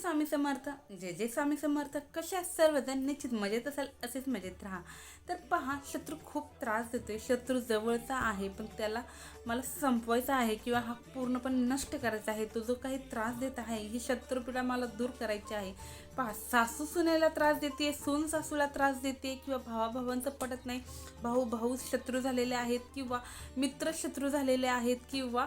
स्वामी समर्थ जे जे स्वामी समर्थ कशा सर्वजण निश्चित मजेत असाल असेच मजेत राहा. तर पहा शत्रू खूप त्रास देतोय शत्रू जवळचा आहे पण त्याला मला संपवायचा आहे किंवा हा पूर्णपणे नष्ट करायचा आहे तो जो काही त्रास देत आहे ही शत्रुपीडा मला दूर करायची आहे. पहा सासू सुनेला त्रास देते सून सासूला त्रास देते किंवा भावाभावांचं पटत नाही. भाऊ भाऊ शत्रू झालेले आहेत किंवा मित्र शत्रू झालेले आहेत किंवा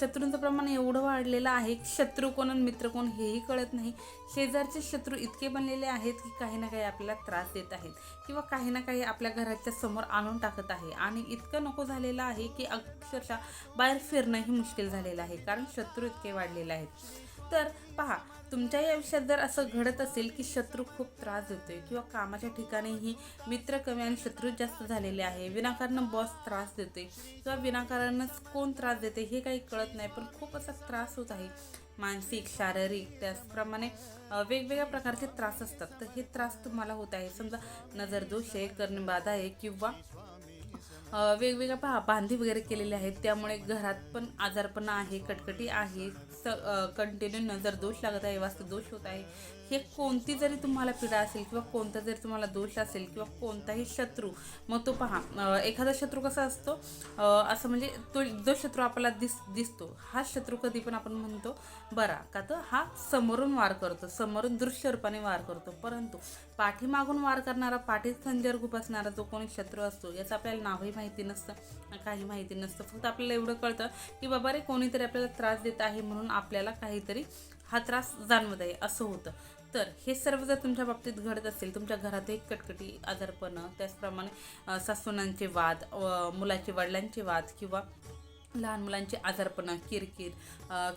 शत्रूंचं प्रमाण एवढं वाढलेलं आहे की शत्रू कोण आणि मित्र कोण हेही कळत नाही. शेजारचे शत्रू इतके बनलेले आहेत की काही ना काही आपल्याला त्रास देत आहेत किंवा काही ना काही आपल्या घराच्या समोर आणून टाकत आहे. आणि इतकं नको झालेलं आहे की अक्षरशः बाहेर फिरणंही मुश्किल झालेलं आहे कारण शत्रू इतके वाढलेले आहेत. तर पहा तुमच्याही आयुष्यात जर असं घडत असेल की शत्रू खूप त्रास देतोय किंवा कामाच्या ठिकाणीही मित्र कमी आणि शत्रू जास्त झालेले आहे विनाकारण बॉस त्रास देते किंवा विनाकारणच कोण त्रास देते हे काही कळत नाही पण खूप असा त्रास होत आहे. मानसिक शारीरिक त्याचप्रमाणे वेगवेगळ्या प्रकारचे त्रास असतात. तर हे त्रास तुम्हाला होत आहे समजा नजर दोष आहे कर्णबाधा आहे किंवा वेगवेगळ्या पहा बांधी वगैरे केलेले आहेत. त्यामुळे घरात पण आजारपणा आहे कटकटी आहे कंटिन्यू नजर दोष लागत आहे वास्तू दोष होत आहे. हे कोणती जरी तुम्हाला पीडा असेल किंवा कोणता जरी तुम्हाला दोष असेल किंवा कोणताही शत्रू मग तो पहा एखादा शत्रू कसा असतो? असं म्हणजे तो जो शत्रू आपल्याला दिस दिसतो हा शत्रू कधी पण आपण म्हणतो बरा का तर हा समोरून वार करतो समोरून दृश्य रूपाने वार करतो. परंतु पाठीमागून वार करणारा पाठीत खंजर असणारा जो कोणी शत्रू असतो याचं आपल्याला नावही माहिती नसतं काही माहिती नसतं. फक्त आपल्याला एवढं कळतं की बाबा रे कोणीतरी आपल्याला त्रास देत आहे म्हणून आपल्याला काहीतरी हा त्रास जाणवत आहे असं होतं. तर हे सर्व जर तुमच्या बाबतीत घडत असेल तुमच्या घरातही कटकटी आजारपणं त्याचप्रमाणे सासूनांचे वाद मुलाचे वडिलांचे वाद किंवा लहान मुलांचे आजारपणं किरकिर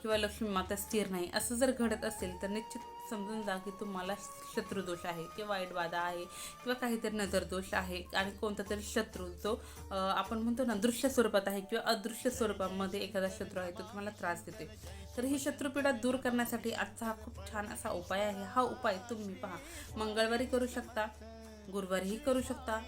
किंवा लक्ष्मी माता स्थिर नाही असं जर घडत असेल तर निश्चित समजून जा की तुम्हाला शत्रुदोष आहे किंवा वाईट बाधा आहे किंवा काहीतरी नजरदोष आहे आणि कोणता तरी शत्रू जो आपण म्हणतो ना दृश्य स्वरूपात आहे किंवा अदृश्य स्वरूपामध्ये एखादा शत्रू आहे तो तुम्हाला त्रास देते तर ही शत्रुपीडा दूर करण्यासाठी आजचा हा खूप छान असा उपाय आहे. हा उपाय तुम्ही पहा. मंगळवारी करू शकता गुरुवारीही करू शकता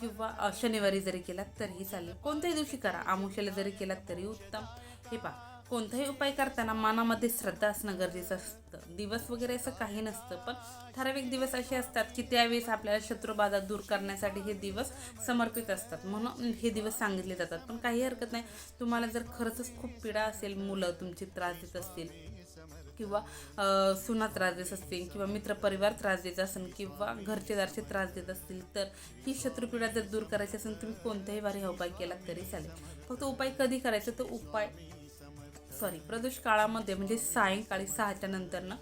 किंवा शनिवारी जरी केलात तरीही चालेल. कोणत्याही दिवशी करा. आमुष्याला जरी केलात तरी उत्तम. हे पहा. कोणताही उपाय करताना मनामध्ये श्रद्धा असणं गरजेचं असतं. दिवस वगैरे असं काही नसतं पण ठराविक दिवस असे असतात की त्यावेळेस आपल्याला शत्रुबाधा दूर करण्यासाठी हे दिवस समर्पित असतात. म्हणून हे दिवस सांगितले जातात. पण काही हरकत नाही. तुम्हाला जर खरंच खूप पीडा असेल मुलं तुमची त्रास देत असतील किंवा सुना त्रास देत असतील किंवा मित्रपरिवार त्रास देत असेल किंवा घरचे दारचे त्रास देत असतील तर ही शत्रुपीडा जर दूर करायची असेल तुम्ही कोणत्याही वारी हा उपाय केला तरी चालेल. फक्त उपाय कधी करायचा तो उपाय सॉरी प्रदोष काळामध्ये म्हणजे सायंकाळी सहाच्या नंतरनं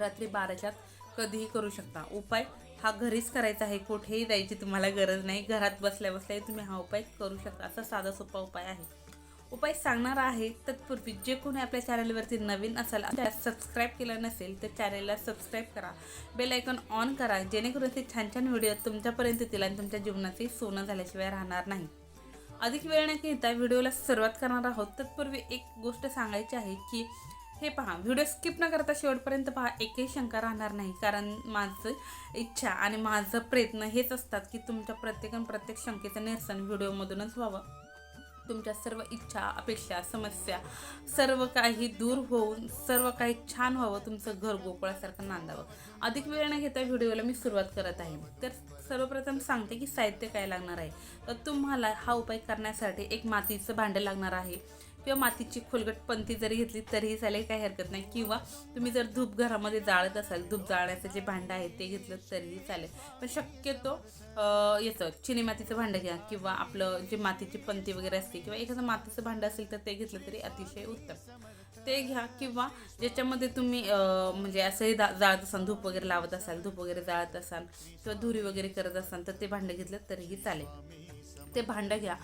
रात्री बाराच्यात कधीही करू शकता. उपाय हा घरीच करायचा आहे. कुठेही जायची तुम्हाला गरज नाही. घरात बसल्या बसल्या तुम्ही हा उपाय करू शकता. असा साधा सोपा उपाय आहे. उपाय सांगणार आहे तत्पूर्वी जे कोणी आपल्या चॅनलवरती नवीन असाल सबस्क्राईब केलं नसेल तर चॅनलला सबस्क्राईब करा. बेल आयकॉन ऑन करा जेणेकरून ते छान छान व्हिडिओ तुमच्यापर्यंत येतील आणि तुमच्या जीवनाचे सोनं झाल्याशिवाय राहणार नाही. अधिक वेळ न घेता व्हिडिओला सुरुवात करणार आहोत. तत्पूर्वी एक गोष्ट सांगायची आहे की हे पहा व्हिडिओ स्किप न करता शेवटपर्यंत पहा एकही शंका राहणार नाही. कारण माझं इच्छा आणि माझं प्रयत्न हेच असतात की तुमच्या प्रत्येक प्रत्येक शंकेचं निरसन व्हिडिओमधूनच व्हावं. तुमच्या सर्व इच्छा अपेक्षा समस्या सर्व काही दूर होऊन सर्व काही छान व्हावं तुमचं घर गोकुळासारखं नांदावं. अधिक वेळ न घेता व्हिडिओला मी सुरुवात करत आहे. तर सर्वप्रथम सांगते की साहित्य काय लागणार आहे. तर तुम्हाला हा उपाय करण्यासाठी एक मातीचं भांडं लागणार आहे. किंवा मातीची खोलगट पंथी जरी घेतली तरीही चालेल काही हरकत नाही. किंवा तुम्ही जर धूप घरामध्ये जाळत असाल धूप जाळण्याचं जे भांडं आहे ते घेतलं तरीही चालेल. पण शक्यतो याचं चिनी मातीचं भांडं घ्या किंवा आपलं जे मातीची पंथी वगैरे असते किंवा एखादं मातीचं भांडं असेल तर ते घेतलं तरी अतिशय उत्तम. ते घ्या किंवा ज्याच्यामध्ये तुम्ही म्हणजे असंही दा जाळत असाल धूप वगैरे लावत असाल धूप वगैरे जाळत असाल किंवा धुरी वगैरे करत असाल तर ते भांडं घेतलं तरीही चालेल. ते भांडं घ्या.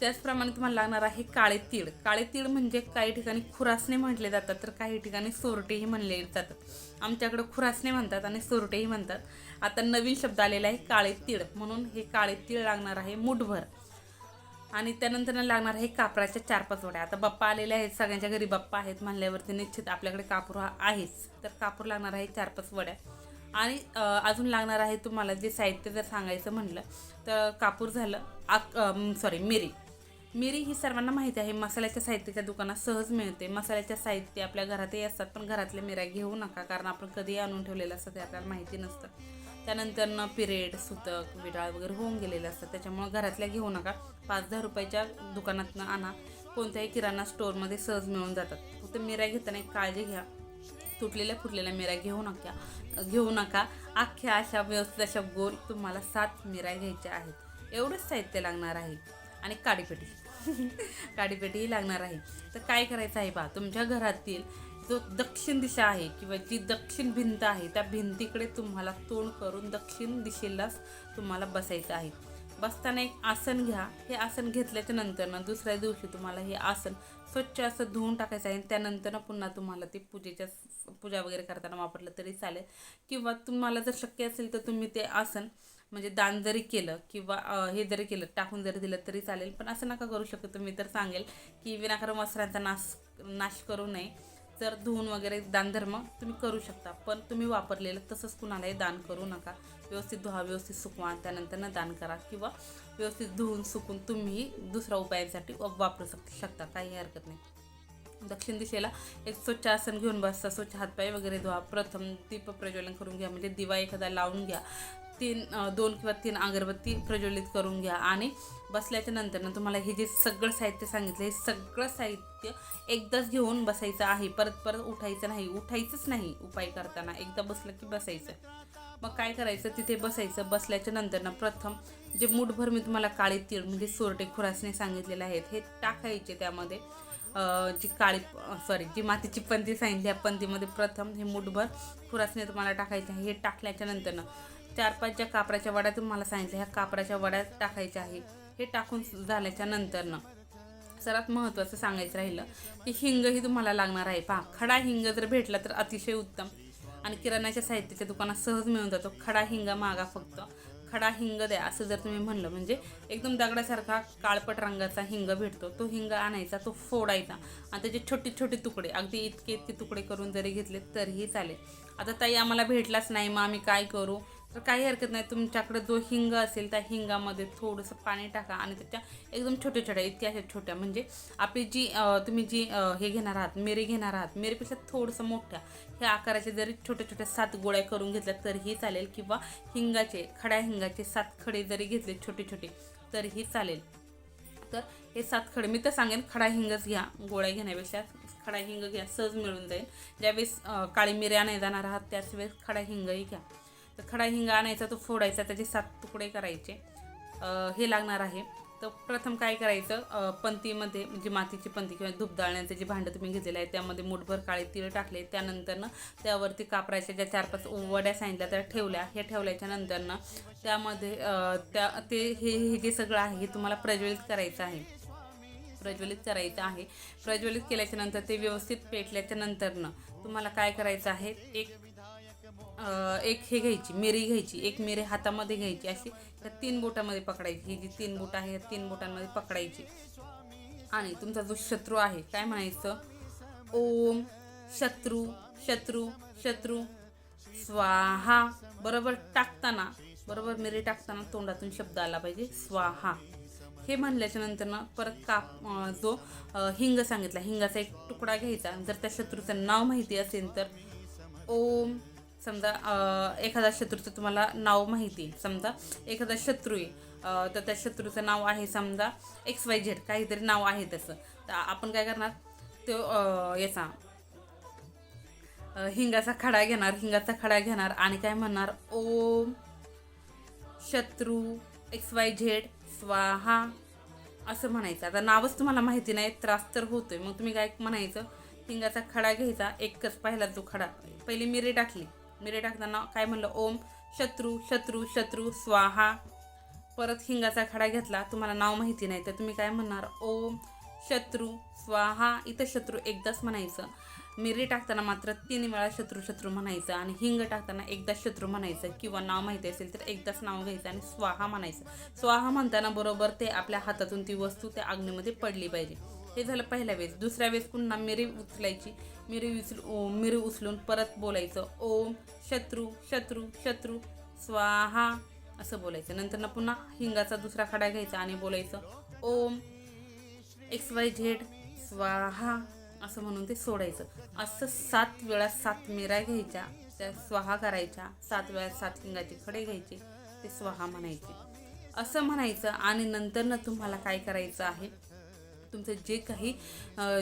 त्याचप्रमाणे तुम्हाला लागणार आहे काळे तीळ. काळे तीळ म्हणजे काही ठिकाणी खुरासणे म्हटले जातात तर काही ठिकाणी सोरटेही म्हणले जातात. आमच्याकडं खुरासणे म्हणतात आणि सोरटेही म्हणतात. आता नवीन शब्द आलेला आहे काळे तीळ. म्हणून हे काळे तीळ लागणार आहे मुठभर. आणि त्यानंतर लागणार आहे कापराच्या चार पाच वड्या आता बाप्पा आलेले आहेत सगळ्यांच्या घरी बाप्पा आहेत म्हणल्यावरती निश्चित आपल्याकडे कापूर हा आहेच. तर कापूर लागणार आहे चार पाच वड्या आणि अजून लागणार आहे तुम्हाला जे साहित्य जर सांगायचं म्हणलं तर कापूर झालं आक सॉरी मिरी. मिरी ही सर्वांना माहिती आहे मसाल्याच्या साहित्याच्या दुकानात सहज मिळते. मसाल्याच्या साहित्य आपल्या घरातही असतात पण घरातल्या मिऱ्या घेऊ नका कारण आपण कधी आणून ठेवलेलं असतं ते आपल्याला माहिती नसतं. त्यानंतरनं पिरेड सुतक विडाळ वगैरे होऊन गेलेले असतं त्याच्यामुळे घरातल्या घेऊ नका. पाच दहा रुपयाच्या दुकानातनं आणा. कोणत्याही किराणा स्टोअरमध्ये सहज मिळून जातात. फक्त मिऱ्या घेताना एक काळजी घ्या. तुटलेल्या फुटलेल्या मिऱ्या घेऊ नका. घेऊ नका. अख्ख्या अशा व्यवस्थित अशा गोल तुम्हाला सात मिऱ्या घ्यायच्या आहेत. एवढंच साहित्य लागणार आहे. आणि काडीपेटी काडीपेटीही लागणार आहे. तर काय करायचं आहे बा तुमच्या घरातील जो दक्षिण दिशा आहे किंवा जी दक्षिण भिंत आहे त्या भिंतीकडे तुम्हाला तोंड करून दक्षिण दिशेलाच तुम्हाला बसायचं आहे. बसताना एक आसन घ्या. हे आसन घेतल्याच्या नंतर ना दुसऱ्या दिवशी तुम्हाला हे आसन स्वच्छ असं धुवून टाकायचं आहे त्यानंतर पुन्हा तुम्हाला ते पूजेच्या पूजा वगैरे करताना वापरलं तरी चालेल. किंवा तुम्हाला जर शक्य असेल तर तुम्ही ते आसन म्हणजे दान जरी केलं किंवा हे जरी केलं टाकून जरी दिलं तरी चालेल. पण असं नका करू शकत तुम्ही. तर सांगेल की विनाकारण वस्त्रांचा नाश नाश करू नये. तर धुवून वगैरे दानधर्म तुम्ही करू शकता पण तुम्ही वापरलेलं तसंच कुणालाही दान करू नका. व्यवस्थित धुवा व्यवस्थित सुकवा त्यानंतर दान करा किंवा व्यवस्थित धुवून सुकून तुम्ही दुसऱ्या उपायांसाठी वापरू शक शकता. काही हरकत नाही. दक्षिण दिशेला एक स्वच्छ आसन घेऊन बसता स्वच्छ हातपाय वगैरे धुवा. प्रथम दीप प्रज्वलन करून घ्या म्हणजे दिवा एखादा लावून घ्या. तीन दोन किंवा तीन अगरबत्ती प्रज्वलित करून घ्या. आणि बसल्याच्या नंतर तुम्हाला हे जे सगळं साहित्य सांगितलं हे सगळं साहित्य एकदाच घेऊन बसायचं आहे. परत परत उठायचं नाही. उठायचंच नाही उपाय करताना. एकदा बसलं की बसायचं. मग काय करायचं? तिथे बसायचं. बसल्याच्या नंतरनं प्रथम जे मुठभर मी तुम्हाला काळी तीळ म्हणजे सोरटे खुरासने सांगितलेले आहेत हे टाकायचे त्यामध्ये. जी काळी सॉरी जी मातीची पंती सांगितली या पंतीमध्ये प्रथम हे मुठभर खुरासने तुम्हाला टाकायचे आहे. हे टाकल्याच्या नंतरनं चार पाच ज्या कापराच्या वड्या तुम्हाला सांगितल्या ह्या कापराच्या वड्या टाकायच्या आहे. हे टाकून झाल्याच्या नंतरनं सर्वात महत्त्वाचं सांगायचं राहिलं की हिंग ही तुम्हाला लागणार आहे. पहा खडा हिंग जर भेटला तर अतिशय उत्तम. आणि किराणाच्या साहित्याच्या दुकानात सहज मिळून जातो. खडा हिंग मागा फक्त. खडा हिंग द्या असं जर तुम्ही म्हणलं. म्हणजे एकदम दगडासारखा काळपट रंगाचा हिंग भेटतो. तो हिंग आणायचा तो फोडायचा. आणि त्याचे छोटे छोटे तुकडे. अगदी इतके इतके तुकडे करून जरी घेतले तरीही चालेल. आता ताई आम्हाला भेटलाच नाही मग आम्ही काय करू? तर काही हरकत नाही तुमच्याकडे जो हिंग असेल त्या हिंगामध्ये थोडंसं पाणी टाका आणि त्याच्या एकदम छोट्या छोट्या इतक्या अशा छोट्या म्हणजे आपली जी तुम्ही जी हे घेणार आहात मिरी घेणार आहात मिरीपेक्षा थोडंसं मोठ्या ह्या आकाराचे जरी छोट्या छोट्या सात गोळ्या करून घेतल्या तरीही चालेल किंवा हिंगाचे खड्या हिंगाचे सात खडे जरी घेतले छोटे छोटे तरीही चालेल. तर हे सात खडे मी तर सांगेन खडा हिंगच घ्या गोळ्या घेण्यापेक्षा खडा हिंग घ्या सहज मिळून जाईल. ज्यावेळेस काळी मिऱ्या नाही जाणार आहात त्याच वेळेस खडा हिंगही घ्या. तर खडा हिंग आणायचा तो फोडायचा त्याचे सात तुकडे करायचे. हे लागणार आहे. तर प्रथम काय करायचं पंतीमध्ये म्हणजे मातीची पंती किंवा धूप जे भांडं तुम्ही घेतलेलं आहे त्यामध्ये मुठभर काळे तीळ टाकले. त्यानंतरनं त्यावरती कापराच्या ज्या चार पाच वड्या सांगितल्या त्या ठेवल्या. हे ठेवल्याच्या नंतरनं त्यामध्ये त्या ते हे हे जे सगळं आहे हे तुम्हाला प्रज्वलित करायचं आहे. प्रज्वलित करायचं आहे. प्रज्वलित केल्याच्यानंतर ते व्यवस्थित पेटल्याच्या नंतरनं तुम्हाला काय करायचं आहे एक एक हे घ्यायची मिरी घ्यायची एक मिरी हातामध्ये घ्यायची अशी त्या तीन बोटामध्ये पकडायची. ही जी तीन बोट आहे या तीन बोटांमध्ये पकडायची. आणि तुमचा जो शत्रू आहे काय म्हणायचं? ओम शत्रू शत्रू शत्रू. स्वाहा. बरोबर टाकताना बरोबर मिरी टाकताना तोंडातून शब्द आला पाहिजे स्वाहा. हे म्हणल्याच्या नंतर ना परत काप जो हिंग सांगितला. हिंगाचा एक तुकडा घ्यायचा. जर त्या शत्रूचं नाव माहिती असेल तर ओम समजा एखादा शत्रूचं तुम्हाला नाव माहिती आहे. समजा एखादा शत्रू आहे तर त्या शत्रूचं नाव आहे समजा एक्स वाय झेड काहीतरी नाव आहे त्याचं. तर आपण काय करणार? तो याचा हिंगाचा खडा घेणार हिंगाचा खडा घेणार आणि काय म्हणणार? ओम शत्रू एक्स वाय झेड स्वाहा असं म्हणायचं. आता नावच तुम्हाला माहिती नाही त्रास तर होतोय. मग तुम्ही काय म्हणायचं? हिंगाचा खडा घ्यायचा एकच पहिला जो खडा. पहिली मिरी टाकली. मिरे टाकताना काय म्हणलं? ओम शत्रू शत्रू शत्रू स्वाहा. परत हिंगाचा खडा घेतला. तुम्हाला नाव माहिती नाही तर तुम्ही काय म्हणणार? ओम शत्रू स्वाहा. इथं शत्रू एकदाच म्हणायचं. मिरी टाकताना मात्र तीन वेळा शत्रू शत्रू म्हणायचं आणि हिंग टाकताना एकदा शत्रू म्हणायचं. किंवा नाव माहिती असेल तर एकदाच नाव घ्यायचं आणि स्वाहा म्हणायचं. स्वाहा म्हणताना बरोबर ते आपल्या हातातून ती वस्तू त्या अग्नीमध्ये पडली पाहिजे. हे झालं पहिल्या वेळेस. दुसऱ्या वेळेस पुन्हा मिरी उचलायची. मिरी उचल मिरी उचलून परत बोलायचं. ओम शत्रू शत्रू शत्रू स्वाहा असं बोलायचं. नंतर पुन्हा हिंगाचा दुसरा खडा घ्यायचा आणि बोलायचं ओम एक्स वाय झेड स्वाहा असं म्हणून ते सोडायचं. असं सात वेळा सात मिरा घ्यायच्या. त्या स्वाहा करायच्या. सात वेळा सात हिंगाचे खडे घ्यायचे. ते स्वाहा म्हणायचे. असं म्हणायचं आणि नंतर तुम्हाला काय करायचं आहे? तुमचं जे काही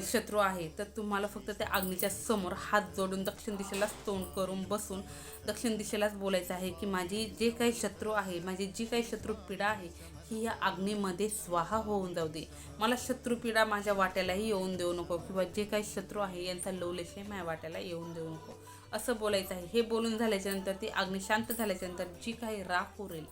शत्रू आहे तर तुम्हाला फक्त त्या अग्नीच्या समोर हात जोडून दक्षिण दिशेलाच तोंड करून बसून दक्षिण दिशेलाच बोलायचं आहे की माझी जे काही शत्रू आहे माझी जी काही शत्रू पीडा आहे ही या अग्नीमध्ये स्वाहा होऊन जाऊ दे. मला शत्रू पीडा माझ्या वाट्यालाही येऊन देऊ नको किंवा जे काही शत्रू आहे यांचा लवलेशही माझ्या वाट्याला येऊन देऊ नको. असं बोलायचं आहे. हे बोलून झाल्याच्यानंतर ती अग्नी शांत झाल्याच्यानंतर जी काही राख उरेल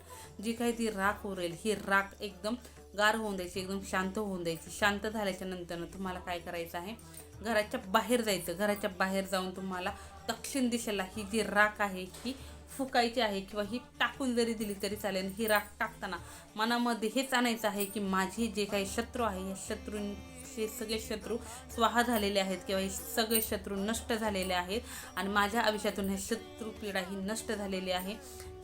जी काही ती राख उरेल ही राख एकदम गार होऊन द्यायची एकदम शांत होऊन द्यायची. शांत झाल्याच्या नंतरनं तुम्हाला काय करायचं आहे? घराच्या बाहेर जायचं. घराच्या बाहेर जाऊन तुम्हाला दक्षिण दिशेला ही जी राख आहे ही फुकायची आहे किंवा ही टाकून जरी दिली तरी चालेल. ही राख टाकताना मनामध्ये हेच आणायचं आहे की माझे जे काही शत्रू आहे या हे सगळे शत्रू स्वाहा झालेले आहेत किंवा हे सगळे शत्रू नष्ट झालेले आहेत. आणि माझ्या आयुष्यातून हे शत्रू पीडा ही नष्ट झालेली आहे.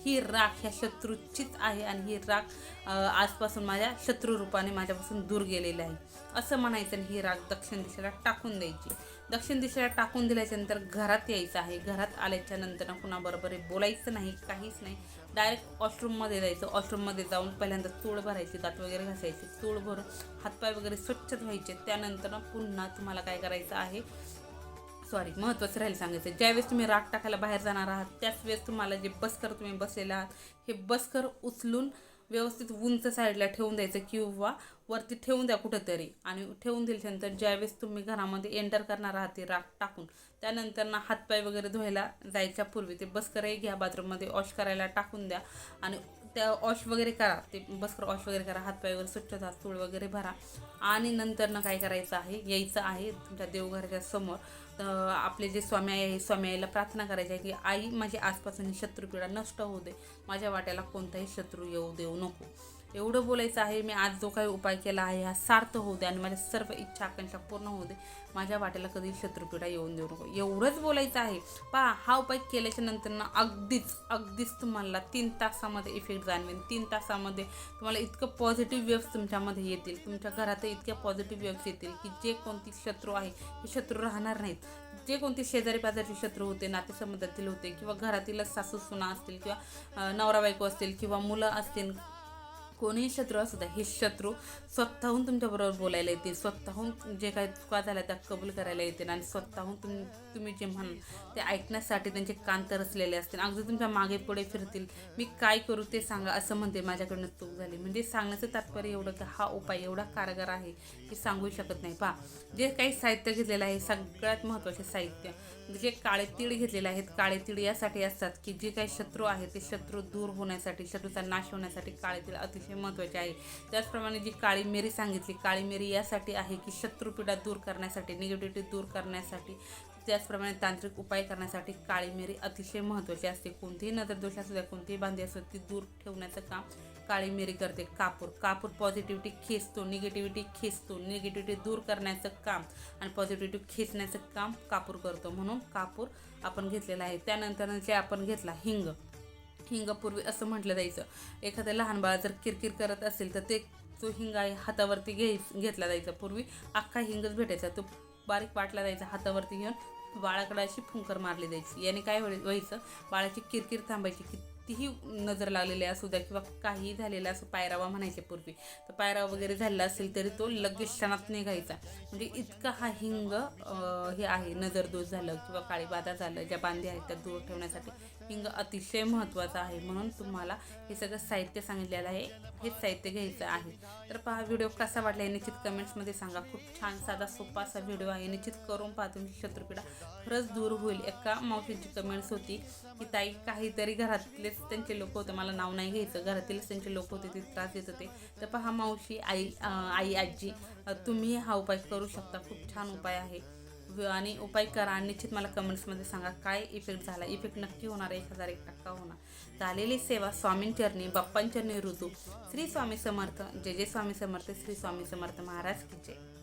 ही राख ह्या शत्रूचीच आहे आणि ही राख आजपासून माझ्या शत्रू रूपाने माझ्यापासून दूर गेलेली आहे. असं म्हणायचं आणि ही राख दक्षिण दिशेला टाकून द्यायची. दक्षिण दिशेला टाकून दिल्याच्यानंतर घरात यायचं आहे. घरात आल्याच्यानंतर कुणाबरोबर बोलायचं नाही काहीच नाही. डायरेक्ट वॉशरूममध्ये जायचं. वॉशरूममध्ये जाऊन पहिल्यांदा चूळ भरायची दात वगैरे घासायची. चूळ भरून हातपाय वगैरे स्वच्छ धुवायचे. त्यानंतर पुन्हा तुम्हाला काय करायचं आहे? सॉरी महत्त्वाचं राहील सांगायचं. ज्यावेळेस तुम्ही राग टाकायला बाहेर जाणार आहात त्याच वेळेस तुम्हाला जे बसकर तुम्ही बसलेला आहात हे बसकर उचलून व्यवस्थित उंच साईडला ठेवून द्यायचं किंवा वरती ठेवून द्या कुठंतरी. आणि ठेवून दिल्यानंतर ज्यावेळेस तुम्ही घरामध्ये एंटर करणार आहात ते राग टाकून. त्यानंतर ना हातपाय वगैरे धुवायला जायच्या पूर्वी ते बसकरही घ्या बाथरूममध्ये वॉश करायला टाकून द्या. आणि त्या वॉश वगैरे करा. ते बसकर वॉश वगैरे करा. हातपाय वगैरे स्वच्छता चूळ वगैरे भरा. आणि नंतर ना काय करायचं आहे? यायचं आहे तुमच्या देवघराच्या समोर. आपले जे स्वामी आई आहे स्वामी आईला प्रार्थना करायची आहे की आई माझी आजपासून ही शत्रुपीडा नष्ट होऊ दे. माझ्या वाट्याला कोणताही शत्रू येऊ देऊ नको. एवढं बोलायचं आहे मी आज जो काही उपाय केला आहे हा सार्थ होऊ दे आणि माझ्या सर्व इच्छा आकांक्षा पूर्ण होऊ दे. माझ्या वाट्याला कधी शत्रुपीडा येऊन देऊ नको. एवढंच बोलायचं आहे. पहा हा उपाय केल्याच्यानंतर ना अगदीच अगदीच तुम्हाला तीन तासामध्ये इफेक्ट जाणवेल तीन तासामध्ये तुम्हाला इतकं पॉझिटिव्ह वेव्स तुमच्यामध्ये येतील. तुमच्या घरात इतक्या पॉझिटिव्ह वेव्स येतील की जे कोणती शत्रू आहे हे शत्रू राहणार नाहीत. जे कोणते शेजारी पाजारी शत्रू होते नातेसंबंधातील होते किंवा घरातीलच सासू सुना असतील किंवा नवरा बायको असतील किंवा मुलं असतील कोणीही शत्रू असू द्या हे शत्रू स्वतःहून तुमच्याबरोबर बोलायला येतील स्वतःहून जे काही चुका झाल्या त्या कबूल करायला येतील आणि स्वतःहून तुम तुम्ही जे म्हण ते ऐकण्यासाठी त्यांचे कान तरसलेले असतील. अगदी तुमच्या मागे पुढे फिरतील. मी काय करू ते सांगा असं म्हणते माझ्याकडनं चूक झाली. म्हणजे सांगण्याचं तात्पर्य एवढं की हा उपाय एवढा कारगर आहे की सांगू शकत नाही. पहा जे काही साहित्य घेतलेलं आहे सगळ्यात महत्त्वाचे साहित्य जे काळे तीळ घेतलेले आहेत काळे तीळ यासाठी असतात की जे काही शत्रू आहे ते शत्रू दूर होण्यासाठी शत्रूचा नाश होण्यासाठी काळे तीळ अतिशय महत्त्वाचे आहे. त्याचप्रमाणे जी काळी मिरी सांगितली काळी मिरी यासाठी आहे की शत्रुपीडा दूर करण्यासाठी निगेटिव्हिटी दूर करण्यासाठी त्याचप्रमाणे तांत्रिक उपाय करण्यासाठी काळी मिरी अतिशय महत्त्वाची असते. कोणतीही नजरदोष असू द्या कोणतीही बांधी असू ती दूर ठेवण्याचं काम काळी मिरी करते. कापूर कापूर पॉझिटिव्हिटी खेचतो निगेटिव्हिटी खेचतो निगेटिव्हिटी दूर करण्याचं काम आणि पॉझिटिव्हिटी खेचण्याचं काम कापूर करतो. म्हणून कापूर आपण घेतलेला आहे. त्यानंतर जे आपण घेतला हिंग. हिंग पूर्वी असं म्हटलं जायचं. एखादं लहान बाळा जर किरकिर करत असेल तर ते जो हिंग आहे हातावरती घे घेतला जायचा. पूर्वी अख्खा हिंगच भेटायचा. तो बारीक वाटला जायचा हातावरती घेऊन बाळाकडे अशी फुंकर मारली जायची. याने काय व्हायचं? बाळाची किरकिर थांबायची. कितीही नजर लागलेली असू द्या किंवा काहीही झालेलं असं पायरावा म्हणायचे पूर्वी. तर पायरावा वगैरे झालेला असेल तरी तो लगेच क्षणात निघायचा. म्हणजे इतका हा हिंग हे आहे नजरदोष झालं किंवा काळी बाधा झालं ज्या बांधी आहेत त्या दूर ठेवण्यासाठी. हिंग अतिशय महत्त्वाचं आहे. म्हणून तुम्हाला हे सगळं साहित्य सांगितलेलं आहे. हेच साहित्य घ्यायचं आहे. तर पहा व्हिडिओ कसा वाटला आहे निश्चित कमेंट्समध्ये सांगा. खूप छान साधा सोपा असा व्हिडिओ आहे. निश्चित करून पहा तुमची शत्रुपीडा खरंच दूर होईल. एका मावशीची कमेंट्स होती की ताई काहीतरी घरातलेच त्यांचे लोक होते. मला नाव नाही घ्यायचं. घरातीलच त्यांचे लोक होते. ते त्रास देत होते. तर पहा मावशी आई आई आजी तुम्ही हा उपाय करू शकता. खूप छान उपाय आहे. आणि उपाय करा आणि निश्चित मला कमेंट्समध्ये सांगा काय इफेक्ट झाला. इफेक्ट नक्की होणार एक हजार एक टक्का होणार. झालेली सेवा स्वामींचरणी बाप्पांचरणी ऋतू. श्री स्वामी समर्थ जय जय स्वामी समर्थ श्री स्वामी समर्थ महाराज की जय.